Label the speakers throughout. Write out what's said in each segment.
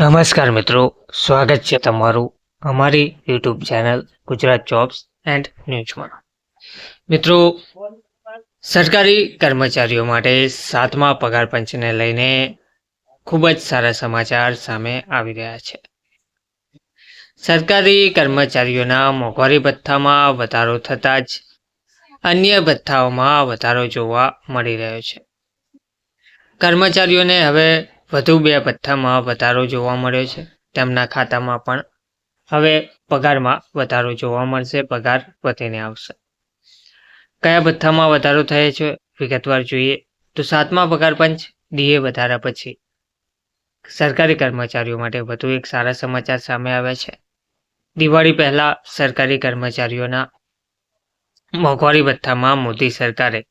Speaker 1: નમસ્કાર મિત્રો, સ્વાગત છે તમારું અમારી YouTube channel Gujarat jobs and ન્યૂઝમાં. મિત્રો, સરકારી કર્મચારીઓ માટે સાતમા પગાર પંચને લઈને ખૂબ જ સારા સમાચાર સામે આવી રહ્યા છે. સરકારી કર્મચારીઓના મોંઘવારી ભથ્થામાં વધારો થતાં જ અન્ય ભથ્થાઓમાં વધારો જોવા મળી રહ્યો છે. કર્મચારીઓને હવે વધુ બે ભથ્થામાં વધારો જોવા મળ્યો છે. તેમના ખાતામાં પણ હવે પગારમાં વધારો જોવા મળશે. પગાર વધીને આવશે. કયા ભથ્થામાં વધારો થયો છે? વિગતવાર જોઈએ. તો સાતમા પગાર પંચ, ડીએ વધારા પછી. સરકારી કર્મચારીઓ માટે વધુ એક સારા સમાચાર સામે આવ્યા છે. દિવાળી પહેલા સરકારી કર્મચારીઓના મોંઘવારી ભથ્થામાં મોદી સરકારે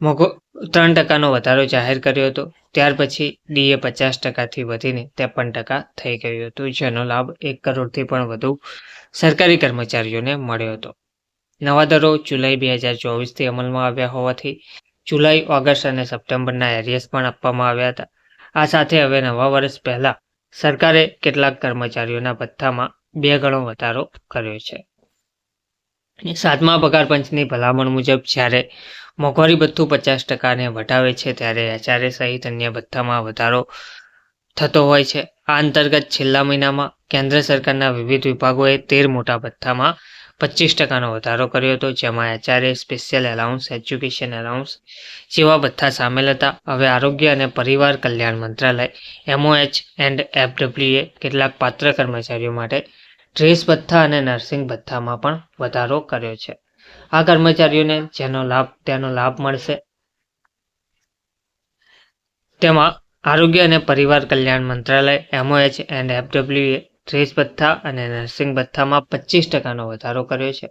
Speaker 1: મોઘો ત્રણ ટકાનો વધારો જાહેર કર્યો હતો. ત્યાર પછી ડીએ પચાસ ટકાથી વધીને ત્રેપન ટકા થઈ ગયું હતું, જેનો લાભ એક કરોડથી પણ વધુ સરકારી કર્મચારીઓને મળ્યો હતો. નવા દરો જુલાઈ બે હજાર ચોવીસથી અમલમાં આવ્યા હોવાથી જુલાઈ, ઓગસ્ટ અને સપ્ટેમ્બરના એરિયસ પણ આપવામાં આવ્યા હતા. આ સાથે હવે નવા વર્ષ પહેલાં સરકારે કેટલાક કર્મચારીઓના ભથ્થામાં બે ગણો વધારો કર્યો છે. સાતમા પગાર પંચની ભલામણ મુજબ જ્યારે મોંઘવારી ભથ્થું પચાસ ટકાને વટાવે છે, ત્યારે એચઆરએ સહિત અન્ય ભથ્થામાં વધારો થતો હોય છે. આ અંતર્ગત છેલ્લા મહિનામાં કેન્દ્ર સરકારના વિવિધ વિભાગોએ તેર મોટા ભથ્થામાં પચીસ ટકાનો વધારો કર્યો હતો, જેમાં HRA special allowance, education allowance જેવા ભથ્થા સામેલ હતા. હવે આરોગ્ય અને પરિવાર કલ્યાણ મંત્રાલય, એમઓએચ એન્ડ એફડબ્લ્યુએ કેટલાક પાત્ર કર્મચારીઓ માટે ડ્રેસ ભથ્થા અને નર્સિંગ ભથ્થામાં પણ વધારો કર્યો છે. આ કર્મચારીઓને જેનો લાભ, તેનો લાભ મળશે. તેમાં આરોગ્ય અને પરિવાર કલ્યાણ મંત્રાલય એમઓએચ એન્ડ એફડબ્લ્યુએ ડ્રેસ ભથ્થા અને નર્સિંગ ભથ્થામાં પચીસ ટકાનો વધારો કર્યો છે.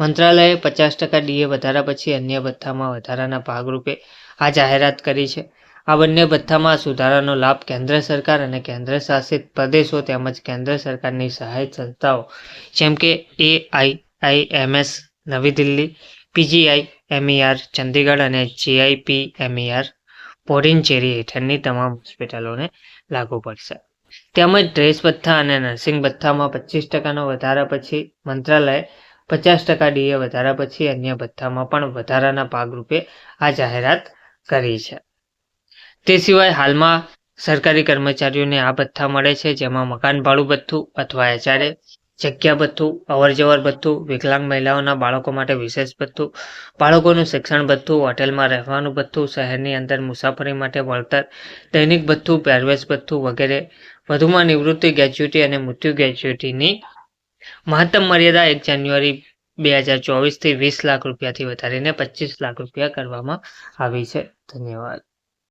Speaker 1: મંત્રાલયે પચાસ ટકા ડીએ વધારા પછી અન્ય ભથ્થામાં વધારાના ભાગરૂપે આ જાહેરાત કરી છે. આ બંને ભથ્થામાં સુધારાનો લાભ કેન્દ્ર સરકાર અને કેન્દ્ર શાસિત પ્રદેશો તેમજ કેન્દ્ર સરકારની સહાયક સંસ્થાઓ, જેમ કે એઆઈઆઈએમએસ, નવી દિલ્હી પીજીઆઈ એમઈઆર ચંદીગઢ અને જીઆઈપી એમઈઆર પોડિન્ચેરી હેઠળની તમામ હોસ્પિટલોને લાગુ પડશે. તેમજ ડ્રેસ ભથ્થા અને નર્સિંગ ભથ્થામાં પચીસ ટકાનો વધારા પછી મંત્રાલયે પચાસ ટકા ડીએ વધારા પછી અન્ય ભથ્થામાં પણ વધારાના ભાગરૂપે આ જાહેરાત કરી છે. તે સિવાય હાલમાં સરકારી કર્મચારીઓને આ ભથ્થા મળે છે, જેમાં મકાન ભાડું ભથ્થું અથવા એચઆરએ, જગ્યા ભથ્થું, અવરજવર ભથ્થું, વિકલાંગ મહિલાઓના બાળકો માટે વિશેષ ભથ્થું, બાળકોનું શિક્ષણ ભથ્થું, હોટેલમાં રહેવાનું ભથ્થું, શહેરની અંદર મુસાફરી માટે વળતર, દૈનિક ભથ્થું, પહેરવેશ ભથ્થું વગેરે. વધુમાં નિવૃત્તિ ગ્રેચ્યુટી અને મૃત્યુ ગ્રેચ્યુટીની મહત્તમ મર્યાદા એક જાન્યુઆરી બે હજાર ચોવીસથી વીસ લાખ રૂપિયાથી વધારીને પચીસ લાખ રૂપિયા કરવામાં આવી છે. ધન્યવાદ.